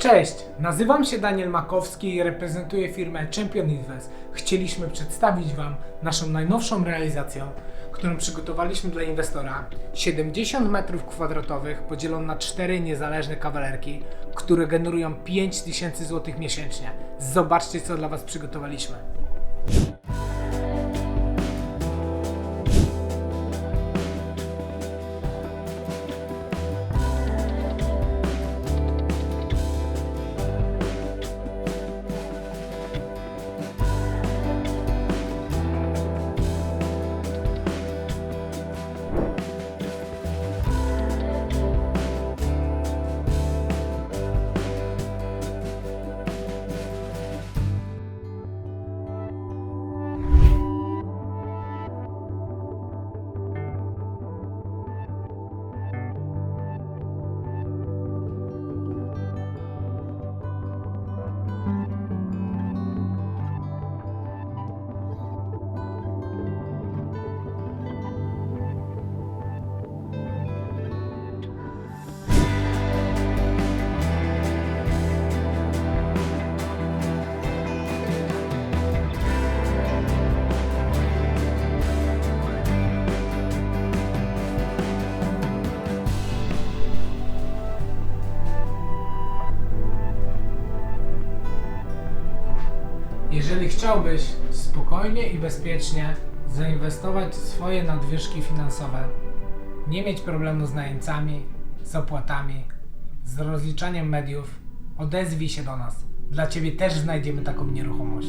Cześć, nazywam się Daniel Makowski i reprezentuję firmę Champion Invest. Chcieliśmy przedstawić Wam naszą najnowszą realizację, którą przygotowaliśmy dla inwestora. 70 m2 podzielono na cztery niezależne kawalerki, które generują 5000 zł miesięcznie. Zobaczcie, co dla Was przygotowaliśmy. Jeżeli chciałbyś spokojnie i bezpiecznie zainwestować swoje nadwyżki finansowe, nie mieć problemu z najemcami, z opłatami, z rozliczaniem mediów, odezwij się do nas. Dla Ciebie też znajdziemy taką nieruchomość.